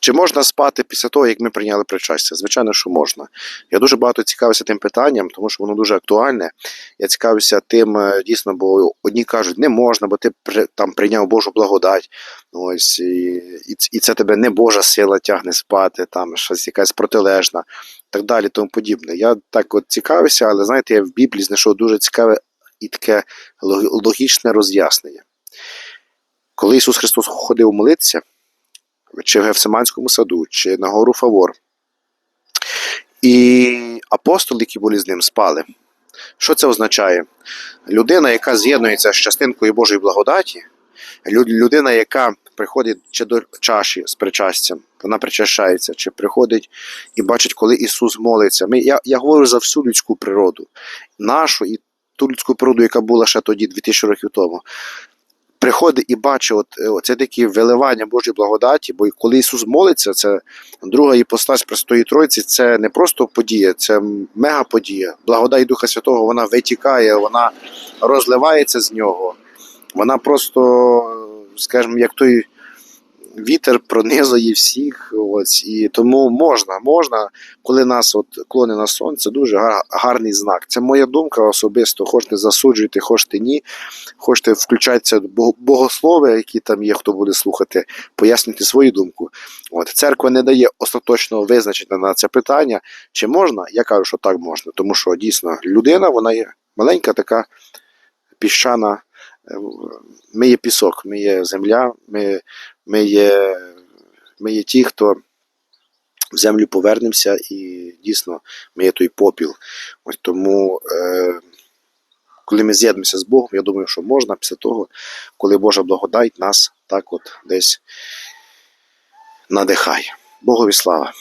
Чи можна спати після того, як ми прийняли причастя? Звичайно, що можна. Я дуже багато цікавився тим питанням, тому що воно дуже актуальне. Я цікавився тим е, дійсно, бо одні кажуть, не можна, бо ти там прийняв Божу благодать. Ось і, і, це тебе не Божа сила тягне спати, там щось якась протилежна, так далі, тому подібне. Я так от цікавився, але знаєте, я в Біблії знайшов дуже цікаве і таке логічне роз'яснення. Коли Ісус Христос ходив молитися, чи в Гефсиманському саду, чи на гору Фавор. І апостоли, які були з ним, спали. Що це означає? Людина, яка з'єднується з частинкою Божої благодаті, людина, яка приходить чи до чаші з причастям, вона причащається, чи приходить і бачить, коли Ісус молиться. Ми, я, я говорю за всю людську природу, нашу і ту людську природу, яка була ще тоді, 2000 років тому приходить і бачить от, е, оце такі виливання Божої благодаті, бо коли Ісус молиться, це друга іпостась Престої Тройці, це не просто подія, це мега подія. Благодать Духа Святого вона витікає, вона розливається з нього. Вона просто, скажімо, як той вітер пронизує всіх. Ось, і тому можна, можна, коли нас от клони на сон, це дуже гар- гарний знак. Це моя думка особисто. Хочете засуджуйте, хочете ні. Хочете включатися бог- богослови, які там є, хто буде слухати, пояснюйте свою думку. От церква не дає остаточного визначення на це питання. Чи можна? Я кажу, що так можна, тому що дійсно людина, вона є маленька така піщана. Ми є пісок, ми є земля, ми, ми, є, ми є ті, хто в землю повернемося, і дійсно ми є той попіл. Ось тому, е, коли ми з'єднуємося з Богом, я думаю, що можна після того, коли Божа благодать нас так от десь надихає. Богові слава!